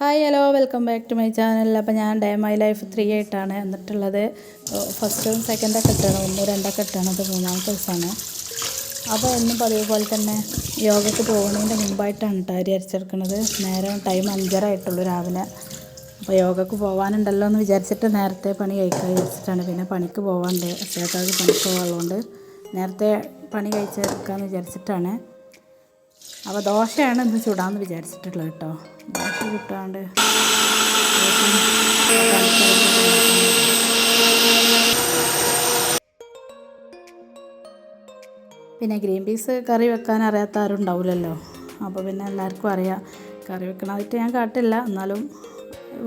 Hi hello welcome back to my channel. അപ്പോൾ ഞാൻ day my life three ആയിട്ടാണ് എന്നിട്ടുള്ളത് ഫസ്റ്റും സെക്കൻഡൊക്കെ ഇട്ടാണ് ഒന്നും രണ്ടൊക്കെ ഇട്ടാണ് അത് മൂന്നാമത്തെ ദിവസമാണ്. അപ്പോൾ എന്നും പതിവ് പോലെ തന്നെ യോഗയ്ക്ക് പോകുന്നതിന്റെ മുമ്പായിട്ടാണ് കേട്ടോ അരി അരച്ചെടുക്കുന്നത് നേരം ടൈം അഞ്ചര ആയിട്ടുള്ളൂ രാവിലെ. അപ്പോൾ യോഗയ്ക്ക് പോകാനുണ്ടല്ലോ എന്ന് വിചാരിച്ചിട്ട് നേരത്തെ പണി കഴിക്കാൻ വിചാരിച്ചിട്ടാണ്. പിന്നെ പണിക്ക് പോകാണ്ട് അച്ഛക്കാർക്ക് പണിക്ക് പോകാനുള്ളതുകൊണ്ട് നേരത്തെ പണി കഴിച്ചെടുക്കാമെന്ന് വിചാരിച്ചിട്ടാണ്. അപ്പോൾ ദോശയാണ് ഇന്ന് ചുടാമെന്ന് വിചാരിച്ചിട്ടുള്ളത് കേട്ടോ. ദോശ കിട്ടാണ്ട് പിന്നെ ഗ്രീൻ പീസ് കറി വെക്കാൻ അറിയാത്ത ആരും ഉണ്ടാവില്ലല്ലോ അപ്പോൾ പിന്നെ എല്ലാവർക്കും അറിയാം കറി വെക്കണതായിട്ട് ഞാൻ കാട്ടില്ല. എന്നാലും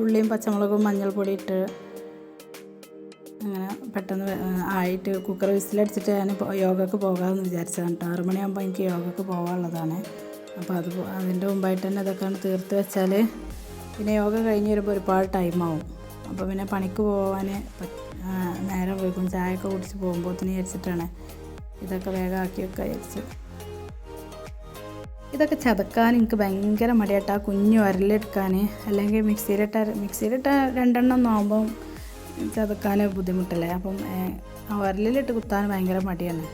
ഉള്ളിയും പച്ചമുളകും മഞ്ഞൾപ്പൊടി ഇട്ട് അങ്ങനെ പെട്ടെന്ന് ആയിട്ട് കുക്കർ വിസിലടിച്ചിട്ട് ഞാൻ യോഗക്ക് പോകാമെന്ന് വിചാരിച്ചതാണ് കേട്ടോ. ആറുമണിയാകുമ്പോൾ എനിക്ക് യോഗക്ക് പോകാനുള്ളതാണ് അപ്പോൾ അത് അതിന്റെ മുമ്പായിട്ട് തന്നെ അതൊക്കെ തീർത്ത് വെച്ചാൽ പിന്നെ യോഗ കഴിഞ്ഞ് വരുമ്പോൾ ഒരുപാട് ടൈമാവും അപ്പോൾ പിന്നെ പണിക്ക് പോകാൻ നേരം വൈകും. ചായയൊക്കെ കുടിച്ച് തന്നെ വിചാരിച്ചിട്ടാണ് ഇതൊക്കെ വേഗം ആക്കി വെക്കുക വിചാരിച്ച്. ഇതൊക്കെ ചതക്കാൻ എനിക്ക് ഭയങ്കര മടിയായിട്ട് ആ കുഞ്ഞു ഉരലെടുക്കാൻ അല്ലെങ്കിൽ മിക്സിയിലിട്ട മിക്സിയിലിട്ട രണ്ടെണ്ണം ഒന്നും ചതക്കാൻ ബുദ്ധിമുട്ടല്ലേ? അപ്പം ആ ഉരലിലിട്ട് കുത്താൻ ഭയങ്കര മടിയാണ്.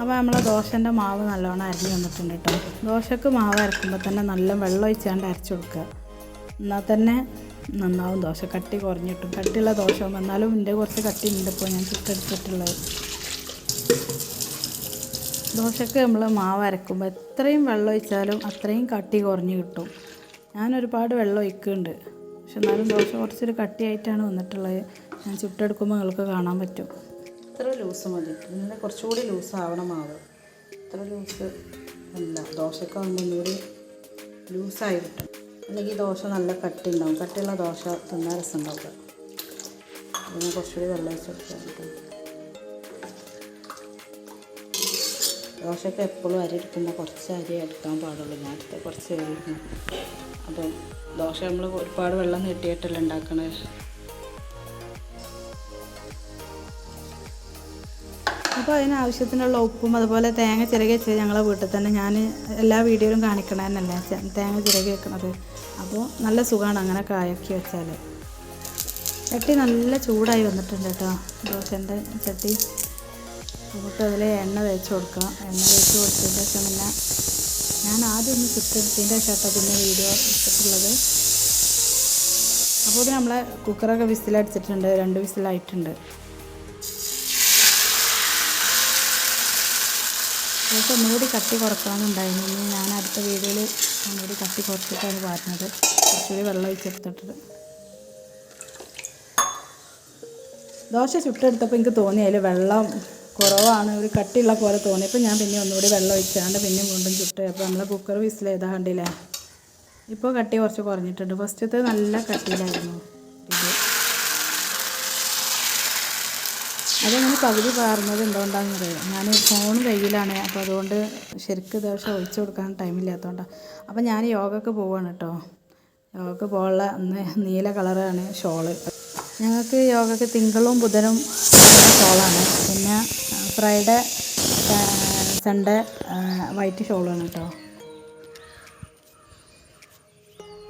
അപ്പോൾ നമ്മൾ ദോശന്റെ മാവ് നല്ലോണം അരിഞ്ഞ് വന്നിട്ടുണ്ട് കേട്ടോ ദോശക്ക് മാവ് അരക്കുമ്പോൾ തന്നെ നല്ല വെള്ളം ഒഴിച്ചാണ്ട് അരച്ചു കൊടുക്കുക. എന്നാൽ തന്നെ നന്നാവും ദോശ. കട്ടി കുറഞ്ഞിട്ടും. കട്ടിയുള്ള ദോശ വന്നാലും എന്റെ കുറച്ച് കട്ടി ഉണ്ട് ഇപ്പോൾ ഞാൻ ചുട്ടെടുത്തിട്ടുള്ളത് ദോശക്ക് നമ്മൾ മാവ് അരക്കുമ്പോൾ എത്രയും വെള്ളം ഒഴിച്ചാലും അത്രയും കട്ടി കുറഞ്ഞു കിട്ടും. ഞാൻ ഒരുപാട് വെള്ളം ഒഴിക്കുന്നുണ്ട്. പക്ഷെ എന്നാലും ദോശ കുറച്ചൊരു കട്ടിയായിട്ടാണ് വന്നിട്ടുള്ളത്. ഞാൻ ചുട്ടെടുക്കുമ്പോൾ നിങ്ങൾക്ക് കാണാൻ പറ്റും. ഇത്ര ലൂസ് മതി. ഇങ്ങനെ കുറച്ചുകൂടി ലൂസ് ആവണം മാവ്. ഇത്ര ലൂസ് അല്ല. ദോശക്കാകുമ്പോൾ ഒന്നുകൂടി ലൂസായി കിട്ടും. അല്ലെങ്കിൽ ദോശ നല്ല കട്ടി ഉണ്ടാവും കട്ടിയുള്ള ദോശ തിന്നാൻ രസം ഉണ്ടാവുക അതിന് കുറച്ചുകൂടി വെള്ളം വെച്ച് കൊടുക്കാൻ പറ്റും ദോശയ്ക്ക് എപ്പോഴും അരി എടുക്കുമ്പോൾ കുറച്ച് അരി എടുക്കാൻ പാടുള്ളൂ. ഞാൻ എടുത്ത കുറച്ച് അരി എടുക്കണം അപ്പം ദോശ നമ്മൾ ഒരുപാട് വെള്ളം നീട്ടിയിട്ടല്ല ഉണ്ടാക്കണത് അപ്പോൾ അതിന് ആവശ്യത്തിനുള്ള ഉപ്പും അതുപോലെ തേങ്ങ ചിരകി വെച്ചത് ഞങ്ങളെ വീട്ടിൽ തന്നെ. ഞാൻ എല്ലാ വീഡിയോയിലും കാണിക്കണ തന്നെയല്ലേ ചെ- തേങ്ങ ചിരകി വെക്കണത്. അപ്പോൾ നല്ല സുഖമാണ് അങ്ങനെ കായക്കി വെച്ചാൽ. ചട്ടി നല്ല ചൂടായി വന്നിട്ടുണ്ട് കേട്ടോ. ദോശന്റെ ചട്ടി. നമുക്ക് അതിൽ എണ്ണ തേച്ച് കൊടുക്കാം. എണ്ണ തേച്ച് കൊടുത്തതിന് ശേഷം പിന്നെ ഞാൻ ആദ്യം ഒന്ന് ചുട്ടെടുത്തതിന്റെ ശേഷം പിന്നെ വീഡിയോ ഇട്ടിട്ടുള്ളത് അപ്പോൾ നമ്മളെ കുക്കറൊക്കെ വിസിലടിച്ചിട്ടുണ്ട്. രണ്ട് വിസിലായിട്ടുണ്ട്. അതൊക്കെ ഒന്നുകൂടി കട്ടി കുറക്കാനുണ്ടായിരുന്നു. ഇനി ഞാൻ അടുത്ത വീഡിയോയിൽ ഒന്നുകൂടി കട്ടി കുറച്ചിട്ടാണ് പാടുന്നത് കുറച്ചുകൂടി വെള്ളം ഒഴിച്ചെടുത്തിട്ട് ദോശ ചുട്ടെടുത്തപ്പോൾ എനിക്ക് തോന്നി അതിൽ വെള്ളം കുറവാണ്. ഒരു കട്ടിയുള്ള പോലെ തോന്നിയപ്പോൾ ഞാൻ പിന്നെ ഒന്നുകൂടി വെള്ളം ഒഴിച്ചാണ്ട് പിന്നെ വീണ്ടും ചുട്ട് അപ്പോൾ നമ്മളെ കുക്കർ വിസിൽ കണ്ടില്ലേ? ഇപ്പോൾ കട്ടി കുറച്ച് കുറഞ്ഞിട്ടുണ്ട്. ഫസ്റ്റത്തെ നല്ല കട്ടിയിലായിരുന്നു ഇത് അതങ്ങനെ പകുതി പാർന്നത് എന്തുകൊണ്ടാണെന്ന് അറിയാം? ഞാൻ ഫോൺ കയ്യിലാണ്. അപ്പോൾ അതുകൊണ്ട് ശരിക്ക് ദോഷം ഒഴിച്ചു കൊടുക്കാൻ ടൈമില്ലാത്തതുകൊണ്ടാണ് അപ്പോൾ ഞാൻ യോഗക്ക് പോവാണ് കേട്ടോ യോഗക്ക് പോകാനുള്ള നീല കളറാണ് ഷോൾ ഞങ്ങൾക്ക് യോഗക്ക് തിങ്കളും ബുധനും ഷോളാണ് പിന്നെ ഫ്രൈഡേ സൺഡേ വൈറ്റ് ഷോളാണ് കേട്ടോ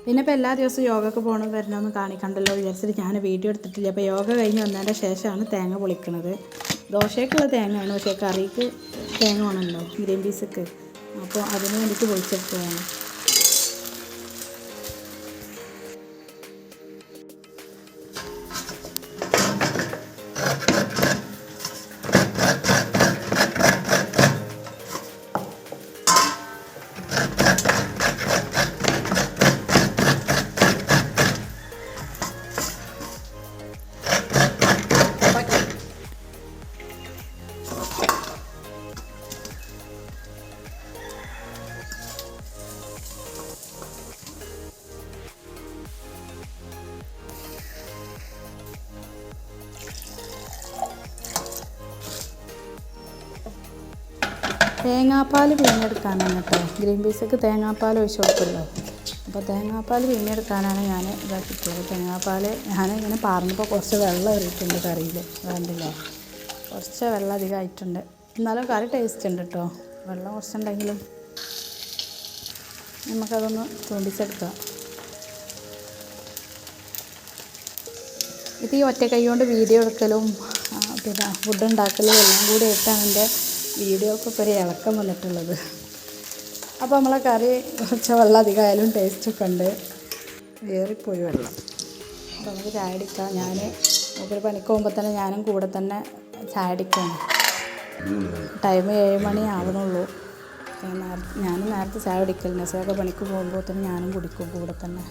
പിന്നെ ഇപ്പോൾ എല്ലാ ദിവസവും യോഗക്ക് പോകണം വരണമെന്ന് കാണിക്കണ്ടല്ലോ വിചാരിച്ചിട്ട് ഞാൻ വീഡിയോ എടുത്തിട്ടില്ല. അപ്പോൾ യോഗ കഴിഞ്ഞ് വന്നതിന്റെ ശേഷമാണ് തേങ്ങ പൊളിക്കുന്നത് ദോശയ്ക്കുള്ള തേങ്ങയാണ് പക്ഷേ കറിക്ക് തേങ്ങ വേണമല്ലോ ഗ്രീൻ പീസൊക്കെ അപ്പോൾ അതിന് വേണ്ടിയിട്ട് പൊളിച്ചെടുത്തതാണ്. തേങ്ങാപ്പാൽ പിഴിഞ്ഞെടുക്കാനാണ് കേട്ടോ. ഗ്രീൻ പീസൊക്കെ തേങ്ങാപ്പാൽ ഒഴിച്ച് കൊടുക്കുമല്ലോ. അപ്പോൾ തേങ്ങാപ്പാൽ പിഴിഞ്ഞെടുക്കാനാണ് ഞാൻ ഇതാക്കിയിട്ടുള്ളത് തേങ്ങാപ്പാൽ ഞാൻ ഇങ്ങനെ പറഞ്ഞപ്പോൾ കുറച്ച് വെള്ളം ഇറിയിട്ടുണ്ട് കറിയിൽ. വേണ്ടില്ലേ കുറച്ച് വെള്ളം അധികമായിട്ടുണ്ട് എന്നാലും കറി ടേസ്റ്റ് ഉണ്ട് കേട്ടോ. വെള്ളം കുറച്ചുണ്ടെങ്കിലും നമുക്കതൊന്ന് ചൂണ്ടിച്ചെടുക്കാം ഇത് ഈ ഒറ്റ കൈ കൊണ്ട് വീഡിയോ എടുക്കലും പിന്നെ ഫുഡ് ഉണ്ടാക്കലും എല്ലാം കൂടി ഇട്ടാണ് എന്റെ വീഡിയോക്കൊക്കെ ഒരു ഇളക്കം വന്നിട്ടുള്ളത്. അപ്പോൾ നമ്മളെ കറി കുറച്ച് വെള്ളം അധികമായാലും ടേസ്റ്റൊക്കെ ഉണ്ട്. വേറിപ്പോയി വെള്ളം. അപ്പോൾ നമുക്ക് ചായ അടിക്കാം. ഞാൻ ഒരു പണിക്ക് പോകുമ്പോൾ തന്നെ ഞാനും കൂടെ തന്നെ ചായ അടിക്കാം ടൈം ഏഴ് മണി ആവണുള്ളൂ ഞാൻ നേരത്തെ ചായ കുടിക്കൽ നെസൊക്കെ പണിക്ക് പോകുമ്പോൾ തന്നെ ഞാനും കുടിക്കും കൂടെ തന്നെ.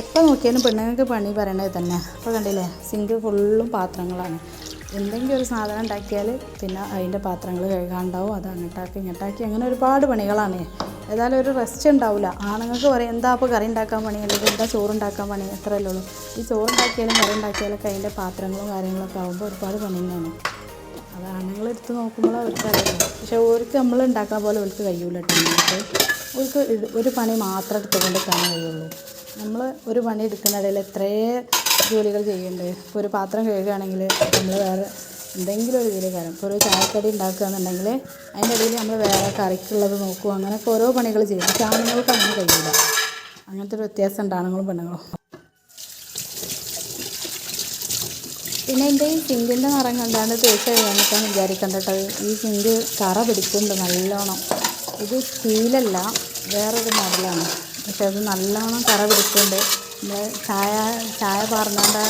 എപ്പോൾ നോക്കിയാലും പെണ്ണുങ്ങൾക്ക് പണി പറയണത് തന്നെ. അപ്പോൾ കണ്ടില്ലേ സിങ്ക് ഫുള്ളും പാത്രങ്ങളാണ്. എന്തെങ്കിലും ഒരു സാധനം ഉണ്ടാക്കിയാൽ പിന്നെ അതിന്റെ പാത്രങ്ങൾ കഴുകാണ്ടാവും. അത് അങ്ങോട്ടാക്കി ഇങ്ങോട്ടാക്കി അങ്ങനെ ഒരുപാട് പണികളാണ്. ഏതായാലും ഒരു റെസ്റ്റ് ഉണ്ടാവില്ല ആണുങ്ങൾക്ക് പറയും എന്താ അപ്പോൾ കറി ഉണ്ടാക്കാൻ പണി? അല്ലെങ്കിൽ എന്താ ചോറുണ്ടാക്കാൻ പണി? അത്രയല്ലേ ഉള്ളൂ. ഈ ചോറുണ്ടാക്കിയാലും കറി ഉണ്ടാക്കിയാലൊക്കെ അതിന്റെ പാത്രങ്ങളും കാര്യങ്ങളൊക്കെ ആകുമ്പോൾ ഒരുപാട് പണി തന്നെയാണ്. അത് ആണുങ്ങൾ എടുത്ത് നോക്കുമ്പോൾ അവർക്ക് പക്ഷെ ഓർക്ക് നമ്മൾ ഉണ്ടാക്കാൻ പോലെ അവർക്ക് കഴിയൂല കേട്ടോ അവർക്ക് ഒരു പണി മാത്രം എടുത്തുകൊണ്ട് കാണാൻ കഴിയുള്ളൂ. നമ്മൾ ഒരു പണി എടുക്കുന്നിടയിൽ എത്രയേ ജോലികൾ ചെയ്യണ്ടേ? ഇപ്പോൾ ഒരു പാത്രം കഴുകുകയാണെങ്കിൽ നമ്മൾ വേറെ എന്തെങ്കിലും ഒരു ഇതിൽ കാര്യം ഇപ്പോൾ ഒരു ചായക്കടി ഉണ്ടാക്കുകയാണെന്നുണ്ടെങ്കിൽ അതിന്റെ ഇടയിൽ നമ്മൾ വേറെ കറിക്കുള്ളത് നോക്കുക അങ്ങനെയൊക്കെ ഓരോ പണികൾ ചെയ്യും. പക്ഷേ ആണുങ്ങൾക്ക് അങ്ങനെ കഴിയില്ല. അങ്ങനത്തെ ഒരു വ്യത്യാസം ഉണ്ട് ആണുങ്ങളും പെണ്ണുങ്ങളും. പിന്നെ എന്റെ ഈ സിങ്കിന്റെ നിറം കണ്ടാണ്ട് തേച്ച് കഴുകാനൊക്കെയാണ് വിചാരിക്കേണ്ടത് ഈ സിങ്ക് കറ പിടിക്കുന്നുണ്ട് നല്ലോണം. ഇത് സ്റ്റീലല്ല വേറൊരു മോഡലാണ്. പക്ഷെ അത് നല്ലോണം കറ പിടിക്കുന്നുണ്ട് നമ്മൾ ചായ ചായ പാർന്നാണ്ട്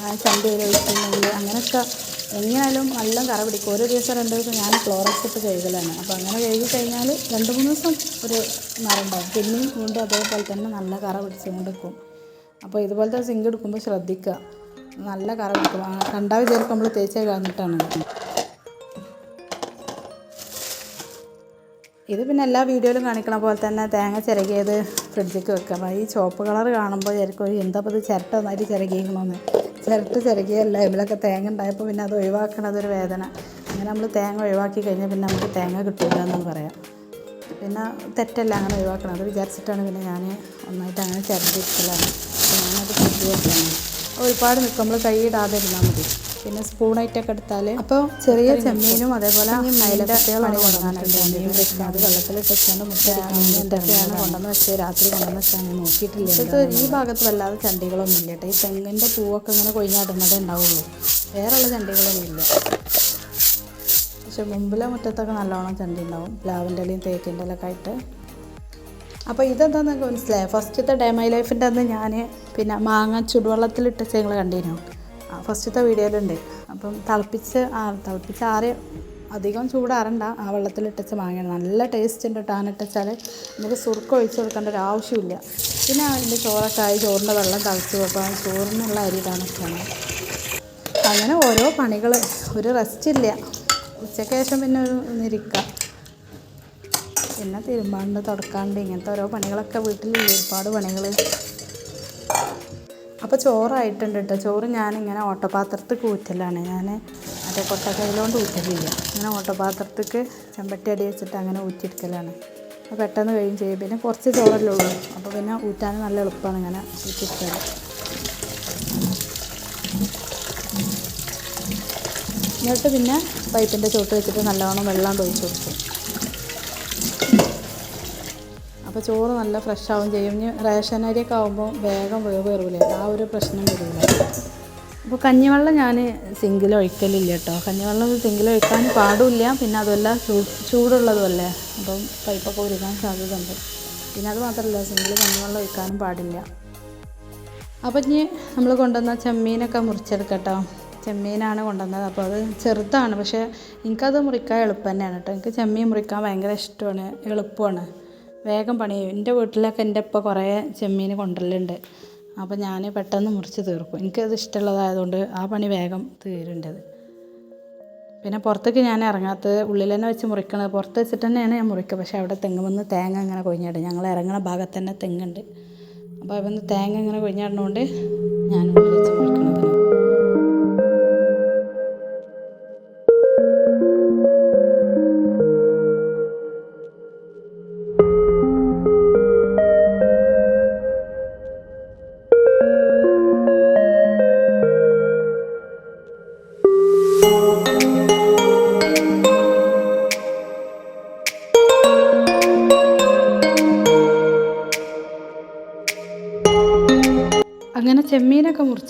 ആ ചന്തയിൽ ഒഴിക്കുന്നെങ്കിൽ അങ്ങനെയൊക്കെ എങ്ങനെയായാലും നല്ല കറ പിടിക്കും ഒരു ദിവസം രണ്ട് ദിവസം ഞാൻ ക്ലോറക്സ് ഇട്ട് കഴുകലാണ്. അപ്പോൾ അങ്ങനെ കഴുകി കഴിഞ്ഞാൽ രണ്ട് മൂന്ന് ദിവസം ഒരു നിറം ഉണ്ടാവും പിന്നെയും വീണ്ടും അതേപോലെ തന്നെ നല്ല കറ പിടിച്ചുകൊണ്ട് അപ്പോൾ ഇതുപോലത്തെ സിങ്ക് എടുക്കുമ്പോൾ ശ്രദ്ധിക്കുക നല്ല കറ പിടിക്കും കണ്ടാൽ വിചാരിക്കും നമ്മൾ തേച്ച് കളഞ്ഞിട്ടാണ് ഇത് പിന്നെ എല്ലാ വീഡിയോയിലും കാണിക്കണ പോലെ തന്നെ തേങ്ങ ചിരകിയത് ഫ്രിഡ്ജിക്ക് അപ്പോൾ ഈ ചുവപ്പ് കളർ കാണുമ്പോൾ വിചാരിക്കും എന്താ ഇത് ചിരട്ട നന്നായിട്ട് ചിരകിക്കണമെന്ന് ചിരട്ട ചിരകിയല്ല ഇതിലൊക്കെ തേങ്ങ ഉണ്ടായപ്പോൾ പിന്നെ അത് ഒഴിവാക്കണത് ഒരു വേദന. അങ്ങനെ നമ്മൾ തേങ്ങ ഒഴിവാക്കി കഴിഞ്ഞാൽ പിന്നെ നമുക്ക് തേങ്ങ കിട്ടില്ല എന്നാണ് പറയാം. പിന്നെ തെറ്റല്ല അങ്ങനെ ഒഴിവാക്കണം. അത് വിചാരിച്ചിട്ടാണ് പിന്നെ ഞാൻ ഒന്നായിട്ട് അങ്ങനെ അപ്പോൾ ഞാനത് ഫ്രിഡ്ജിൽ ഒരുപാട് നിൽക്കുമ്പോൾ ഇടാതെ ഇരുന്നാൽ മതി. പിന്നെ സ്പൂണായിട്ടൊക്കെ എടുത്താൽ അപ്പോൾ ചെറിയ ചെമ്മീനും അതേപോലെ അയലക്കുട്ടികളാണ് കൊണ്ടുവന്നിട്ടുണ്ട്. അത് വെള്ളത്തിൽ മുട്ട എന്തൊക്കെയാണ് കൊണ്ടുവന്ന് വെച്ചാൽ രാത്രി കൊണ്ടുവന്ന് വെച്ചാൽ നോക്കിയിട്ടില്ല ഈ ഭാഗത്ത് വല്ലാതെ ചണ്ടികളൊന്നും ഇല്ല കേട്ടോ. ഈ തെങ്ങിന്റെ പൂവൊക്കെ ഇങ്ങനെ കൊഴിഞ്ഞാടുന്നതേ ഉണ്ടാവുള്ളൂ. വേറെയുള്ള ചണ്ടികളൊന്നും ഇല്ല. പക്ഷെ മുമ്പിലെ മുറ്റത്തൊക്കെ നല്ലോണം ചണ്ടി ഉണ്ടാവും പ്ലാവിന്റെ ഇലയും തേക്കിന്റെ ഇലയൊക്കെ ആയിട്ട്. അപ്പോൾ ഇതെന്താണെന്ന് മനസ്സിലായി? ഫസ്റ്റത്തെ ഡേ മൈ ലൈഫിന്റെ അന്ന് ഞാൻ പിന്നെ മാങ്ങ ചുടുവെള്ളത്തിലിട്ട് ഞങ്ങൾ കണ്ടിരുന്നു? ഫസ്റ്റത്തെ വീഡിയോയിലുണ്ട്. അപ്പം തിളപ്പിച്ച് ആ തിളപ്പിച്ച് ആറ് അധികം ചൂടാറണ്ട. ആ വെള്ളത്തിലിട്ടച്ച മാങ്ങയാണ് നല്ല ടേസ്റ്റ് ഉണ്ട് കേട്ടോ ആനിട്ടച്ചാൽ നമുക്ക് സുറുക്ക ഒഴിച്ച് കൊടുക്കേണ്ട ഒരു ആവശ്യമില്ല. പിന്നെ അതിന്റെ ചോറൊക്കെ ചോറിന്റെ വെള്ളം തിളച്ച്. അപ്പോൾ ചോറിനുള്ള അരി വെച്ചാണ് അങ്ങനെ ഓരോ പണികൾ ഒരു റെസ്റ്റ് ഇല്ല. ഉച്ചയ്ക്ക് ശേഷം പിന്നെ ഒരു നിരിക്കുക പിന്നെ തിരുമ്പാണ്ട് തുടക്കാണ്ട് ഇങ്ങനത്തെ ഓരോ പണികളൊക്കെ വീട്ടിലില്ല ഒരുപാട് പണികൾ അപ്പോൾ ചോറായിട്ടുണ്ട് കേട്ടോ ചോറ് ഞാനിങ്ങനെ ഓട്ടപാത്രത്തിൽ കൂറ്റലാണ്. ഞാൻ മറ്റേ കൊട്ടക്കൈയിലോണ്ട് ഊറ്റലില്ല ഇങ്ങനെ ഓട്ടപാത്രത്തേക്ക് ചെമ്പട്ടി അടി വെച്ചിട്ട് അങ്ങനെ ഊറ്റിയെടുക്കലാണ്. അപ്പോൾ പെട്ടെന്ന് കഴിയും ചെയ്യും. പിന്നെ കുറച്ച് ചോറല്ലേ ഉള്ളൂ. അപ്പോൾ പിന്നെ ഊറ്റാൻ നല്ല എളുപ്പമാണ് ഇങ്ങനെ ഊറ്റിയെടുക്കാൻ എന്നിട്ട് പിന്നെ പൈപ്പിന്റെ ചോട്ട് വെച്ചിട്ട് നല്ലവണ്ണം വെള്ളം ഒഴിച്ച് കൊടുക്കും. അപ്പോൾ ചോറ് നല്ല ഫ്രഷ് ആവും ചെയ്യും. ഇനി റേഷൻ അരിയൊക്കെ ആകുമ്പോൾ വേഗം വേവ് ആ ഒരു പ്രശ്നം വരില്ല അപ്പോൾ കഞ്ഞിവെള്ളം ഞാൻ സിങ്കിൽ ഒഴിക്കലില്ല കേട്ടോ. കഞ്ഞിവെള്ളം സിങ്കിൽ ഒഴിക്കാൻ പാടില്ല. പിന്നെ അതുമല്ല ചൂട് ചൂടുള്ളതുമല്ലേ അപ്പം പൈപ്പൊക്കെ ഒരുക്കാൻ സാധ്യത ഉണ്ട് പിന്നെ അത് മാത്രമല്ല സിങ്കിൽ കഞ്ഞിവെള്ളം ഒഴിക്കാനും പാടില്ല. അപ്പം ഇനി നമ്മൾ കൊണ്ടുവന്ന ചെമ്മീനൊക്കെ മുറിച്ചെടുക്കട്ടോ. ചെമ്മീനാണ് കൊണ്ടുവന്നത്. അപ്പോൾ അത് ചെറുതാണ്. പക്ഷേ എനിക്കത് മുറിക്കാൻ എളുപ്പം തന്നെയാണ് കേട്ടോ. എനിക്ക് ചെമ്മീൻ മുറിക്കാൻ ഭയങ്കര ഇഷ്ടമാണ്. എളുപ്പമാണ്. വേഗം പണി എന്റെ വീട്ടിലൊക്കെ എന്റെ ഇപ്പം കുറേ ചെമ്മീൻ കൊണ്ടുവരലുണ്ട് അപ്പോൾ ഞാൻ പെട്ടെന്ന് മുറിച്ച് തീർക്കും. എനിക്കത് ഇഷ്ടമുള്ളതായതുകൊണ്ട് ആ പണി വേഗം തീരുണ്ടത്. പിന്നെ പുറത്തേക്ക് ഞാൻ ഇറങ്ങാത്തത് ഉള്ളിൽ തന്നെ വെച്ച് മുറിക്കണത് പുറത്ത് വെച്ചിട്ട് തന്നെയാണ് ഞാൻ മുറിക്കുക. പക്ഷേ അവിടെ തെങ്ങുമെന്ന് തേങ്ങ ഇങ്ങനെ കൊഴിഞ്ഞിടും. ഞങ്ങൾ ഇറങ്ങണ ഭാഗത്ത് തന്നെ തെങ്ങുണ്ട്. അപ്പോൾ അവിടെ തേങ്ങ ഇങ്ങനെ കൊഴിഞ്ഞിടണോണ്ട് ഞാൻ ഉള്ളിൽ വെച്ച് മുറിക്കണത്.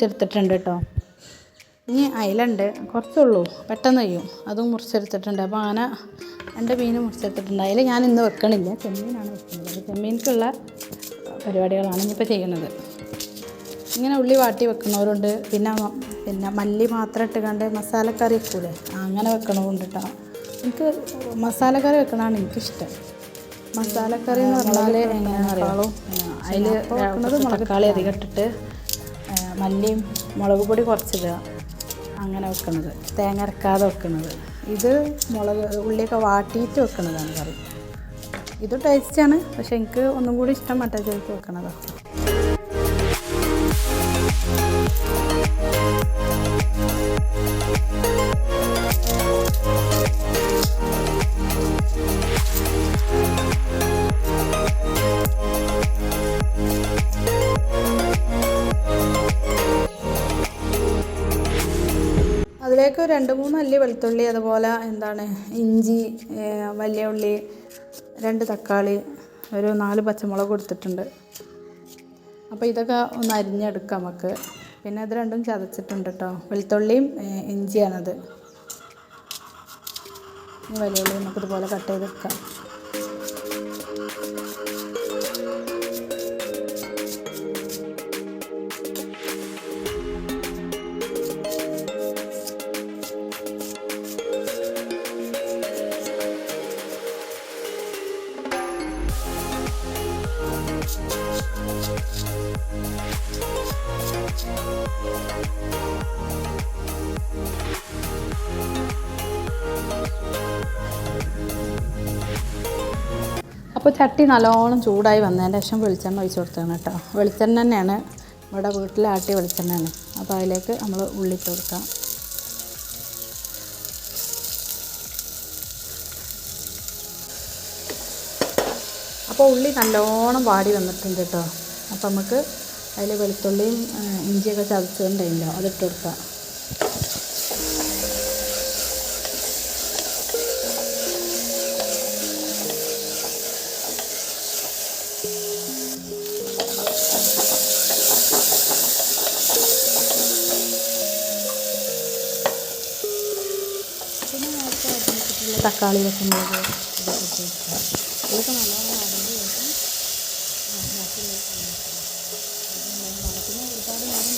മുറിച്ചെടുത്തിട്ടുണ്ട് കേട്ടോ. ഇനി അയിലുണ്ട്. കുറച്ചുള്ളൂ. പെട്ടെന്ന് കഴിയും. അതും മുറിച്ചെടുത്തിട്ടുണ്ട്. അപ്പോൾ അങ്ങനെ രണ്ട് മീൻ മുറിച്ചെടുത്തിട്ടുണ്ട്. അതിൽ ഞാൻ ഇന്ന് വെക്കണില്ല. ചെമ്മീനാണ് വെക്കുന്നത്. ചെമ്മീൻക്കുള്ള പരിപാടികളാണ് ഇനിയിപ്പോൾ ചെയ്യുന്നത്. ഇങ്ങനെ ഉള്ളി വാട്ടി വെക്കുന്നവരുണ്ട്. പിന്നെ പിന്നെ മല്ലി മാത്രം ഇട്ട് കണ്ട് മസാലക്കറി വെക്കൂലേ? അങ്ങനെ വെക്കണമുണ്ട് കേട്ടോ. എനിക്ക് മസാലക്കറി വെക്കണതാണ് എനിക്കിഷ്ടം. മസാലക്കറി എന്ന് പറഞ്ഞാൽ എങ്ങനെയാണെന്നറിയാമോ അതിൽ വെക്കുന്നത് തക്കാളി അധികം ഇട്ടിട്ട് മല്ലിയും മുളക് പൊടി കുറച്ചിടുക. അങ്ങനെ വെക്കുന്നത്. തേങ്ങ അരക്കാതെ വെക്കുന്നത്. ഇത് മുളക് ഉള്ളിയൊക്കെ വാട്ടിയിട്ട് വെക്കുന്നതാണ് കറി. ഇത് ടേസ്റ്റാണ് പക്ഷെ എനിക്ക് ഒന്നും കൂടി ഇഷ്ടം മറ്റേ ചേർത്ത് വെക്കണതാണ് രണ്ട് മൂന്ന് അല്ലി വെളുത്തുള്ളി അതുപോലെ എന്താണ് ഇഞ്ചി വലിയ ഉള്ളി രണ്ട് തക്കാളി ഒരു നാല് പച്ചമുളക് കൊടുത്തിട്ടുണ്ട്. അപ്പോൾ ഇതൊക്കെ ഒന്ന് അരിഞ്ഞെടുക്കാം നമുക്ക്. പിന്നെ അത് രണ്ടും ചതച്ചിട്ടുണ്ട് കേട്ടോ വെളുത്തുള്ളിയും ഇഞ്ചിയാണത്. വലിയ ഉള്ളി നമുക്കിതുപോലെ കട്ട് ചെയ്തെടുക്കാം. അപ്പോൾ ചട്ടി നല്ലോണം ചൂടായി വന്നതിന്റെ ശേഷം വെളിച്ചെണ്ണ ഒഴിച്ച് കൊടുത്തതാണ് കേട്ടോ. വെളിച്ചെണ്ണ തന്നെയാണ്. ഇവിടെ വീട്ടിൽ ആട്ടിയ വെളിച്ചെണ്ണയാണ്. അപ്പോൾ അതിലേക്ക് നമ്മൾ ഉള്ളിട്ട് കൊടുക്കാം. അപ്പോൾ ഉള്ളി നല്ലോണം വാടി വന്നിട്ടുണ്ട് കേട്ടോ. അപ്പോൾ നമുക്ക് അതിൽ വെളുത്തുള്ളിയും ഇഞ്ചിയൊക്കെ ചതച്ചിട്ടുണ്ടല്ലോ അതിട്ട് കൊടുക്കാം. തക്കാളി പച്ചമുളക് ഇതൊക്കെ നല്ലോണം വഴറ്റുന്ന ഒരുപാട് നേരം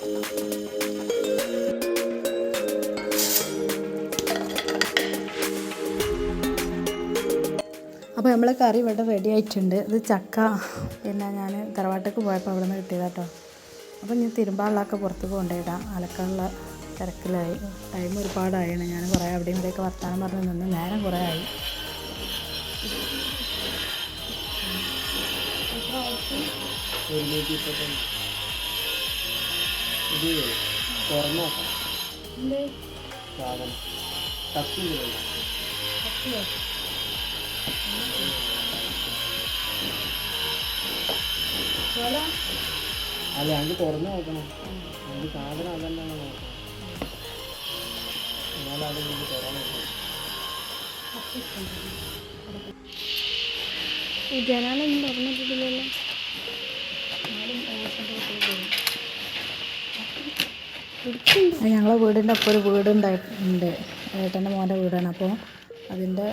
അപ്പോൾ നമ്മളെ കറി ഇവിടെ റെഡി ആയിട്ടുണ്ട്. ഇത് ചക്ക. പിന്നെ ഞാൻ തറവാട്ടൊക്കെ പോയപ്പോൾ അവിടെ നിന്ന് കിട്ടിയതാട്ടോ. അപ്പോൾ ഞാൻ തിരുമ്പാളിലൊക്കെ പുറത്ത് കൊണ്ടിടാം അലക്കാനുള്ള തിരക്കിലായി. ടൈം ഒരുപാടായാണ്. ഞാൻ കുറേ അവിടെയും ഇവിടെയൊക്കെ വർത്താനം പറഞ്ഞ് നിന്ന് നേരം കുറേ ആയി. Thank you. ഇത് തുറന്നു നോക്കാം സാധനം. കത്തി അല്ല അങ്ങ് തുറന്നു നോക്കണം. ഞങ്ങൾക്ക് സാധനം അതന്നെ നോക്കണം. എന്നാലും അത് നിങ്ങൾക്ക് തുറന്നു നോക്കണം. ജനാലും തുറന്നിട്ടില്ലല്ലോ. ഞങ്ങളെ വീടിന്റെ ഒപ്പം ഒരു വീടുണ്ടായിട്ടുണ്ട് ഏട്ടന്റെ മോന്റെ വീടാണ്. അപ്പോൾ അതിന്റെ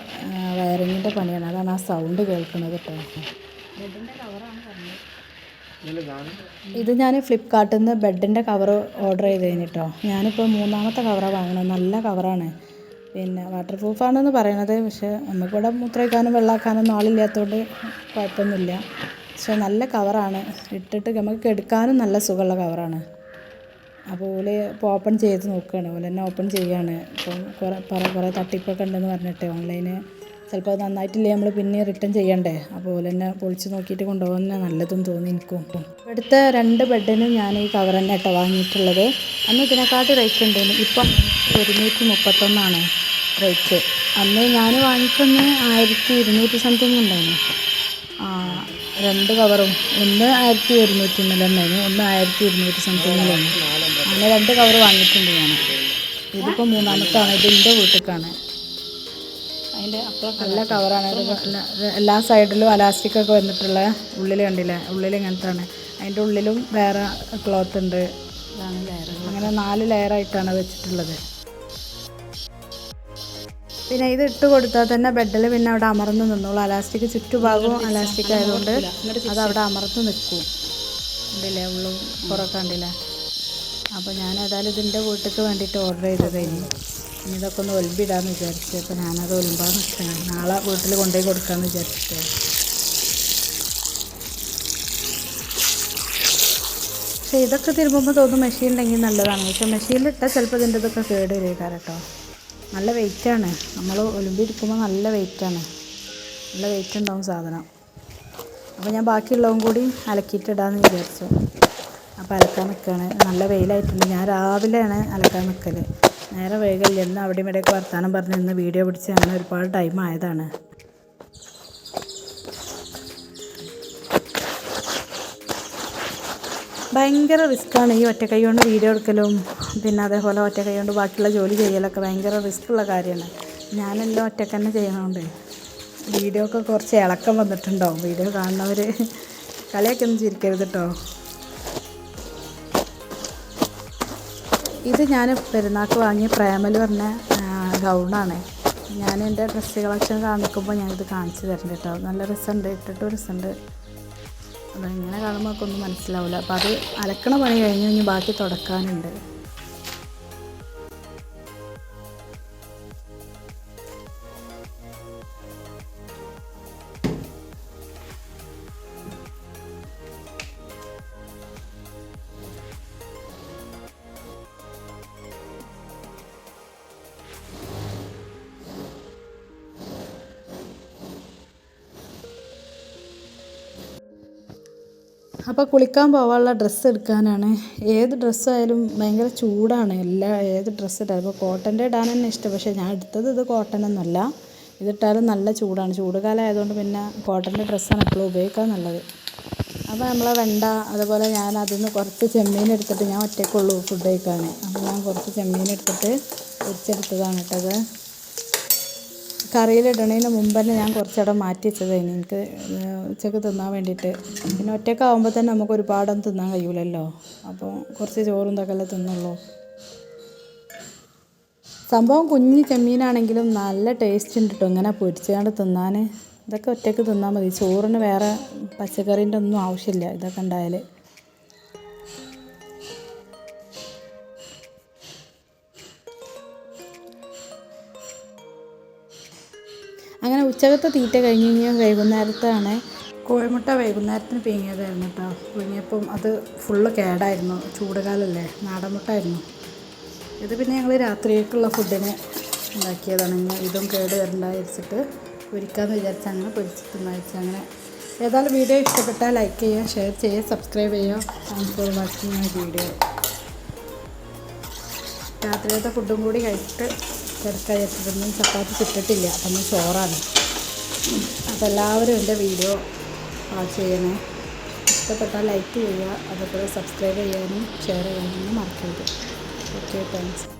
വയറിങ്ങിന്റെ പണിയാണ്. അതാണ് ആ സൗണ്ട് കേൾക്കുന്നത് കേട്ടോ. ഇത് ഞാൻ ഫ്ലിപ്കാർട്ടിൽ നിന്ന് ബെഡിന്റെ കവർ ഓർഡർ ചെയ്ത് കഴിഞ്ഞിട്ടോ ഞാനിപ്പോൾ മൂന്നാമത്തെ കവറാണ് വാങ്ങണത്. നല്ല കവറാണ് പിന്നെ വാട്ടർ പ്രൂഫാണെന്ന് പറയണത്. പക്ഷേ നമുക്കിവിടെ മൂത്രമൊഴിക്കാനും വെള്ളമാക്കാനൊന്നും ആളില്ലാത്തതുകൊണ്ട് കുഴപ്പമൊന്നുമില്ല. പക്ഷേ നല്ല കവറാണ് ഇട്ടിട്ട് നമുക്ക് എടുക്കാനും നല്ല സുഖമുള്ള കവറാണ് അപ്പോൾ ഓൽ ഇപ്പോൾ ഓപ്പൺ ചെയ്ത് നോക്കുകയാണ് ഓൽ തന്നെ ഓപ്പൺ ചെയ്യുകയാണ് ഇപ്പം കുറേ പറ കുറേ തട്ടിപ്പൊക്കെ ഉണ്ടെന്ന് പറഞ്ഞിട്ട് ഓൺലൈന് ചിലപ്പോൾ അത് നന്നായിട്ടില്ലേ നമ്മൾ പിന്നെ റിട്ടേൺ ചെയ്യണ്ടേ? അപ്പോൾ ഓൽ തന്നെ പൊളിച്ച് നോക്കിയിട്ട് കൊണ്ടുപോകുന്ന നല്ലതെന്ന് തോന്നി എനിക്കും. ഇവിടുത്ത രണ്ട് ബെഡിനും ഞാൻ ഈ കവർ തന്നെ കേട്ടോ വാങ്ങിയിട്ടുള്ളത്. അന്ന് ഇതിനെക്കാട്ടി റേറ്റ് ഉണ്ടായിരുന്നു ഇപ്പം ഒരുന്നൂറ്റി മുപ്പത്തൊന്നാണ് റേറ്റ് അന്ന് ഞാൻ വാങ്ങിക്കുന്ന ആയിരത്തി ഇരുന്നൂറ്റി സംതിങ് ഉണ്ടായിരുന്നു രണ്ട് കവറും ഒന്ന് ആയിരത്തി ഒരുന്നൂറ്റി ഉണ്ടായിരുന്നു. ഒന്ന് ആയിരത്തി ഇരുന്നൂറ്റി സംതിങ്ങിലാണ് അങ്ങനെ രണ്ട് കവർ വാങ്ങിയിട്ടുണ്ട് ഞാൻ. ഇതിപ്പോൾ മൂന്നാമത്താണ് ഇത് എന്റെ വീട്ടിലേക്കാണ് അതിന്റെ നല്ല കവറാണ് എല്ലാ സൈഡിലും അലാസ്റ്റിക് ഒക്കെ വന്നിട്ടുള്ള ഉള്ളിൽ കണ്ടില്ലേ? ഉള്ളിൽ ഇങ്ങനത്താണ്. അതിന്റെ ഉള്ളിലും വേറെ ക്ലോത്ത് ഉണ്ട്. അങ്ങനെ നാല് ലെയറായിട്ടാണ് വെച്ചിട്ടുള്ളത്. പിന്നെ ഇത് ഇട്ട് കൊടുത്താൽ തന്നെ ബെഡിൽ പിന്നെ അവിടെ അമർന്ന് നിന്നോളൂ. അലാസ്റ്റിക് ചുറ്റുഭാഗവും അലാസ്റ്റിക് ആയതുകൊണ്ട് അത് അവിടെ അമർന്ന് നിൽക്കും. ഉണ്ടല്ലേ? ഉള്ളും പുറത്തുണ്ടല്ലേ അപ്പോൾ ഞാൻ ഏതായാലും ഇതിന്റെ വീട്ടിലേക്ക് വേണ്ടിയിട്ട് ഓർഡർ ചെയ്തത്. ഇനി ഇതൊക്കെ ഒന്ന് ഒലിമ്പിടാന്ന് വിചാരിച്ചു. അപ്പോൾ ഞാനത് ഒലിമ്പാന്ന് വെച്ചാൽ നാളെ വീട്ടിൽ കൊണ്ടുപോയി കൊടുക്കാമെന്ന് വിചാരിച്ചിട്ട് പക്ഷേ ഇതൊക്കെ തിരുമ്പുമ്പോൾ തോന്നും മെഷീൻ ഉണ്ടെങ്കിൽ നല്ലതാണ്. പക്ഷേ മെഷീനിലിട്ടാൽ ചിലപ്പോൾ ഇതിന്റെ ഇതൊക്കെ കേട് വരേക്കാരം കേട്ടോ. നല്ല വെയിറ്റാണ് നമ്മൾ ഒലിമ്പിരിക്കുമ്പോൾ നല്ല വെയിറ്റാണ് നല്ല വെയിറ്റ് ഉണ്ടാവും സാധനം. അപ്പോൾ ഞാൻ ബാക്കിയുള്ളതും കൂടി അലക്കിയിട്ടിടാമെന്ന് വിചാരിച്ചു. അപ്പോൾ അലക്കാൻ നിൽക്കുകയാണ് നല്ല വെയിലായിട്ടുണ്ട്. ഞാൻ രാവിലെയാണ് അലക്കാൻ നിൽക്കൽ നേരെ വൈകല്ല എന്ന് അവിടെ ഇവിടെയൊക്കെ വർത്തമാനം പറഞ്ഞ് ഇന്ന് വീഡിയോ പിടിച്ച് അങ്ങനെ ഒരുപാട് ടൈം ആയതാണ്. ഭയങ്കര റിസ്ക്കാണ് ഈ ഒറ്റ കൈ കൊണ്ട് വീഡിയോ എടുക്കലും. പിന്നെ അതേപോലെ ഒറ്റ കൈ കൊണ്ട് ബാക്കിയുള്ള ജോലി ചെയ്യലൊക്കെ ഭയങ്കര റിസ്ക്കുള്ള കാര്യമാണ്. ഞാനെല്ലാം ഒറ്റയ്ക്ക് തന്നെ ചെയ്യണോണ്ട്. വീഡിയോ ഒക്കെ കുറച്ച് ഇളക്കം വന്നിട്ടുണ്ടാവും. വീഡിയോ കാണുന്നവർ കളിയൊക്കെ ഒന്നും ചിരിക്കരുത് കേട്ടോ ഇത് ഞാൻ പെരുന്നാൾക്ക് വാങ്ങിയ പ്രേമൽ പറഞ്ഞ ഗൗണാണ്. ഞാൻ എന്റെ ഡ്രസ്സ് കളക്ഷൻ കാണിക്കുമ്പോൾ ഞാനിത് കാണിച്ചു തരുന്നുണ്ട് കേട്ടോ നല്ല രസമുണ്ട് ഇട്ടിട്ട് രസമുണ്ട് അത് ഇങ്ങനെ കാണുമ്പോൾ ഒക്കെ ഒന്നും മനസ്സിലാവില്ല അപ്പോൾ അത് അലക്കണ പണി കഴിഞ്ഞ് കഴിഞ്ഞ് ബാക്കി തുടക്കാനുണ്ട്. അപ്പോൾ കുളിക്കാൻ പോകാനുള്ള ഡ്രസ്സ് എടുക്കാനാണ്. ഏത് ഡ്രസ്സായാലും ഭയങ്കര ചൂടാണ്. എല്ലാ ഏത് ഡ്രസ്സ് ഇട്ടാലും. ഇപ്പോൾ കോട്ടന്റെ ഇടാൻ തന്നെ ഇഷ്ടം. പക്ഷേ ഞാൻ എടുത്തത് ഇത് കോട്ടൺ ഒന്നുമല്ല ഇതിട്ടാലും നല്ല ചൂടാണ്. ചൂടുകാലം ആയതുകൊണ്ട് പിന്നെ കോട്ടന്റെ ഡ്രസ്സാണ് എപ്പോഴും ഉപയോഗിക്കാൻ നല്ലത്. അപ്പോൾ നമ്മളെ വെണ്ട അതുപോലെ ഞാൻ അതിൽ നിന്ന് കുറച്ച് ചെമ്മീൻ എടുത്തിട്ട് ഞാൻ ഒറ്റയ്ക്കുള്ളൂ ഫുഡ് കഴിക്കാൻ അപ്പോൾ ഞാൻ കുറച്ച് ചെമ്മീൻ എടുത്തിട്ട് പൊരിച്ചെടുത്തതാണ് കേട്ടത്. കറിയിലിടണതിന് മുമ്പ് തന്നെ ഞാൻ കുറച്ചവിടെ മാറ്റി വെച്ചതായിരുന്നു എനിക്ക് ഉച്ചയ്ക്ക് തിന്നാൻ വേണ്ടിയിട്ട്. പിന്നെ ഒറ്റയ്ക്ക് ഒറ്റയ്ക്കാവുമ്പോൾ തന്നെ നമുക്ക് ഒരുപാടൊന്നും തിന്നാൻ കഴിയൂലല്ലോ. അപ്പോൾ കുറച്ച് ചോറും ഇതൊക്കെ അല്ലേ തിന്നുള്ളൂ. സംഭവം കുഞ്ഞ് ചെമ്മീനാണെങ്കിലും നല്ല ടേസ്റ്റ് ഉണ്ട് കേട്ടോ ഇങ്ങനെ പൊരിച്ചുകൊണ്ട് തിന്നാൻ ഇതൊക്കെ ഒറ്റയ്ക്ക് തിന്നാൽ മതി. ചോറിന് വേറെ പച്ചക്കറീന്റെ ഒന്നും ആവശ്യമില്ല ഇതൊക്കെ ഉണ്ടായാൽ അങ്ങനെ ഉച്ചകത്തെ തീറ്റ കഴിഞ്ഞ് കഴിഞ്ഞാൽ വൈകുന്നേരത്താണ്. കോഴിമുട്ട വൈകുന്നേരത്തിന് പിങ്ങിയതായിരുന്നു കേട്ടോ. പിങ്ങിയപ്പം അത് ഫുള്ള് കേടായിരുന്നു. ചൂടുകാലല്ലേ നാടൻ മുട്ടായിരുന്നു ഇത് പിന്നെ ഞങ്ങൾ രാത്രിയേക്കുള്ള ഫുഡിന് ഉണ്ടാക്കിയതാണ്. ഇങ്ങനെ ഇതും കേട് വരണ്ടായിരിച്ചിട്ട് പൊരിക്കാമെന്ന് വിചാരിച്ച് അങ്ങനെ അങ്ങനെ. ഏതായാലും വീഡിയോ ഇഷ്ടപ്പെട്ടാൽ ലൈക്ക് ചെയ്യുക ഷെയർ ചെയ്യുക സബ്സ്ക്രൈബ് ചെയ്യുക thanks for watching my video രാത്രിയത്തെ ഫുഡും കൂടി കഴിച്ചിട്ട് കിടക്കാതിട്ടൊന്നും ചപ്പാത്തി ചുട്ടിട്ടില്ല. അപ്പം ചോറാണ്. അപ്പോൾ എല്ലാവരും എന്റെ വീഡിയോ വാച്ച് ചെയ്യണേ. ഇഷ്ടപ്പെട്ടാൽ ലൈക്ക് ചെയ്യുക. അതുപോലെ സബ്സ്ക്രൈബ് ചെയ്യാനും ഷെയർ ചെയ്യാനും മറക്കരുത്. Okay thanks